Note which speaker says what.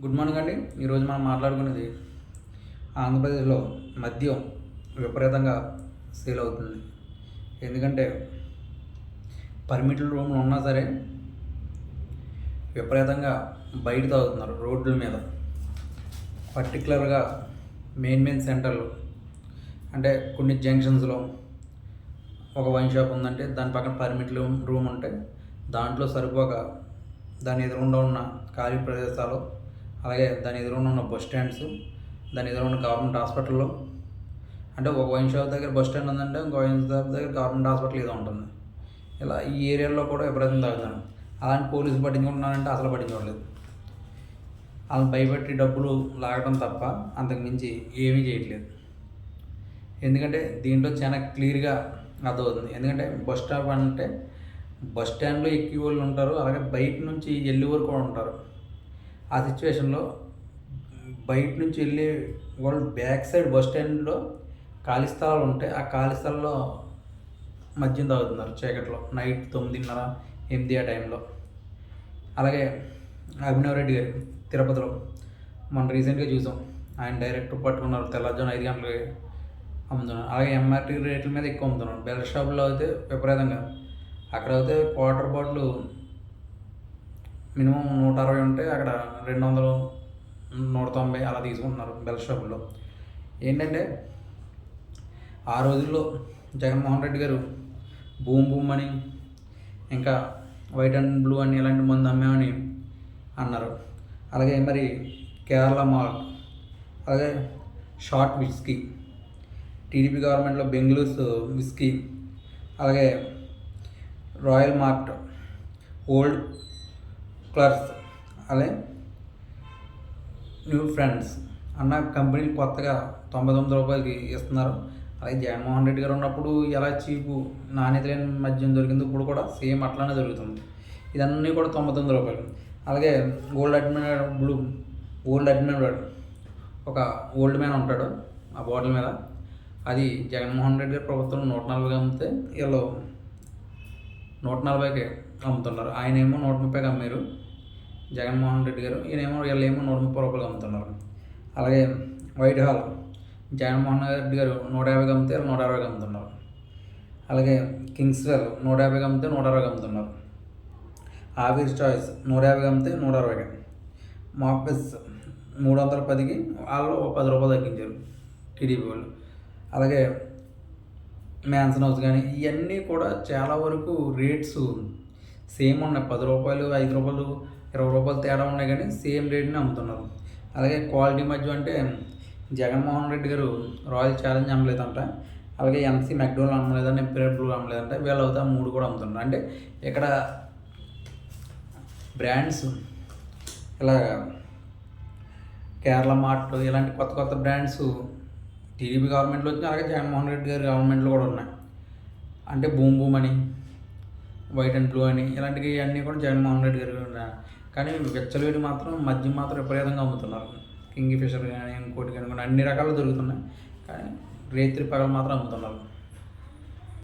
Speaker 1: Good morning అండి. ఈరోజు మనం మాట్లాడుకునేది ఆంధ్రప్రదేశ్లో మద్యం విపరీతంగా సేల్ అవుతుంది. ఎందుకంటే పర్మిటెడ్ రూమ్లు ఉన్నా సరే విపరీతంగా బయట తాగుతున్నారు రోడ్ల మీద. పర్టికులర్గా మెయిన్ మెయిన్ సెంటర్లు అంటే కొన్ని జంక్షన్స్లో ఒక వైన్ షాప్ ఉందంటే దాని పక్కన పర్మిట్ రూమ్ ఉంటే దాంట్లో సరిపోక దాని ఎదురుగుండా ఉన్న ఖాళీ ప్రదేశాలు అలాగే దాని ఎదురుగా ఉన్న బస్ స్టాండ్స్ దాని ఎదురుగా ఉన్న గవర్నమెంట్ హాస్పిటల్లో. అంటే ఒక వైన్ షాప్ దగ్గర బస్ స్టాండ్ ఉందంటే ఇంకో వైన్ షాప్ దగ్గర గవర్నమెంట్ హాస్పిటల్ ఏదో ఉంటుంది. ఇలా ఈ ఏరియాలో కూడా విపరీతం తాగుతాను అలాంటి పోలీసులు పట్టించుకుంటున్నారంటే అసలు పట్టించుకోవట్లేదు. వాళ్ళని భయపెట్టి డబ్బులు లాగడం తప్ప అంతకుమించి ఏమీ చేయట్లేదు. ఎందుకంటే దీంట్లో చాలా క్లియర్గా అర్థమవుతుంది. ఎందుకంటే బస్ స్టాప్ అంటే బస్ స్టాండ్లో ఎక్కువ వాళ్ళు ఉంటారు అలాగే బయట నుంచి వెళ్ళే వాళ్ళు కూడా ఉంటారు. ఆ సిచ్యువేషన్లో బయట నుంచి వెళ్ళి వాళ్ళు బ్యాక్ సైడ్ బస్ స్టాండ్లో ఖాళీ స్థలాలు ఉంటాయి ఆ ఖాళీ స్థలంలో మద్యం తాగుతున్నారు చీకట్లో. నైట్ తొమ్మిదిన్నర ఎనిమిది ఆ టైంలో. అలాగే అభినవ్ రెడ్డి గారు తిరుపతిలో మనం రీసెంట్గా చూసాం. ఆయన డైరెక్ట్ పట్టుకున్నారు తెల్లజాను ఐదు గంటలకి అమ్ముతున్నారు. అలాగే ఎంఆర్టీ రేట్ల మీద ఎక్కువ అమ్ముతున్నారు. బెల్ షాపులో అయితే విపరీతంగా. అక్కడ అయితే క్వార్టర్ బాటిల్ మినిమం నూట అరవై ఉంటే అక్కడ రెండు వందలు నూట తొంభై అలా తీసుకుంటున్నారు బెల్ షాపుల్లో. ఏంటంటే ఆ రోజుల్లో జగన్మోహన్ రెడ్డి గారు బూమ్ బూమ్ అని ఇంకా వైట్ అండ్ బ్లూ అని ఇలాంటి మందు అమ్మామని అన్నారు. అలాగే మరి కేరళ మాల్ అలాగే షార్ట్ విస్కీ టీడీపీ గవర్నమెంట్లో బెంగళూరు విస్కీ అలాగే రాయల్ మార్ట్ ఓల్డ్ క్లర్స్ అలాగే న్యూ ఫ్రెండ్స్ అన్న కంపెనీలు కొత్తగా తొంభై తొమ్మిది రూపాయలకి ఇస్తున్నారు. అలాగే జగన్మోహన్ రెడ్డి గారు ఉన్నప్పుడు ఎలా చీపు నాణ్యత లేని మద్యం దొరికింది. ఇప్పుడు కూడా సేమ్ అట్లానే దొరుకుతుంది. ఇదన్నీ కూడా తొంభై తొమ్మిది రూపాయలు. అలాగే old admin blue old admin ఒక ఓల్డ్ మ్యాన్ ఉంటాడు ఆ బాటిల్ మీద. అది జగన్మోహన్ రెడ్డి గారి ప్రభుత్వం నూట నలభైకి అమ్మితే వీళ్ళు నూట నలభైకి అమ్ముతున్నారు. ఆయన ఏమో నూట ముప్పైకి అమ్మారు. జగన్మోహన్ రెడ్డి గారు ఈయనేమో వీళ్ళేమో నూట ముప్పై రూపాయలు అమ్ముతున్నారు. అలాగే వైట్ హాల్ జగన్మోహన్ రెడ్డి గారు నూట యాభైకి అమ్మితే నూట అరవైకి అమ్ముతున్నారు. అలాగే కింగ్స్ వెల్ నూట యాభైకి అమ్మితే నూట అరవైకి అమ్ముతున్నారు. ఆఫీస్ చాయిస్ నూట యాభైకి అమ్మితే నూట అరవైకి. మాఫిస్ మూడు వందల పదికి వాళ్ళు పది రూపాయలు తగ్గించారు టీడీపీ వాళ్ళు. అలాగే మ్యాన్సన్ హౌస్ కానీ ఇవన్నీ కూడా చాలా వరకు రేట్స్ సేమ్ ఉన్నాయి. పది రూపాయలు ఐదు రూపాయలు ఇరవై రూపాయలు తేడా ఉన్నాయి కానీ సేమ్ రేట్ని అమ్ముతున్నారు. అలాగే క్వాలిటీ మధ్య అంటే జగన్మోహన్ రెడ్డి గారు రాయల్ ఛాలెంజ్ అమ్మలేదంట. అలాగే ఎంసీ మెక్డోల్ అమ్మలేదంటే ఎంపీరియల్ బ్లూ అమ్మలేదంట. వీళ్ళు అవుతా మూడు కూడా అమ్ముతున్నారు. అంటే ఇక్కడ బ్రాండ్స్ ఇలా కేరళ మార్ట్ ఇలాంటి కొత్త కొత్త బ్రాండ్స్ టీడీపీ గవర్నమెంట్లో వచ్చినాయి. అలాగే జగన్మోహన్ రెడ్డి గారి గవర్నమెంట్లో కూడా ఉన్నాయి. అంటే బూమ్ బూమ్ అని వైట్ అండ్ బ్లూ అని ఇలాంటివి అన్నీ కూడా జగన్మోహన్ రెడ్డి గారు కానీ వెచ్చలవేడి మాత్రం మద్యం మాత్రం విపరీతంగా అమ్ముతున్నారు. కింగ్ ఫిషర్ కానీ ఇంకోటి కానీ అన్ని రకాలు దొరుకుతున్నాయి. కానీ రేత్రి పగలు మాత్రం అమ్ముతున్నారు.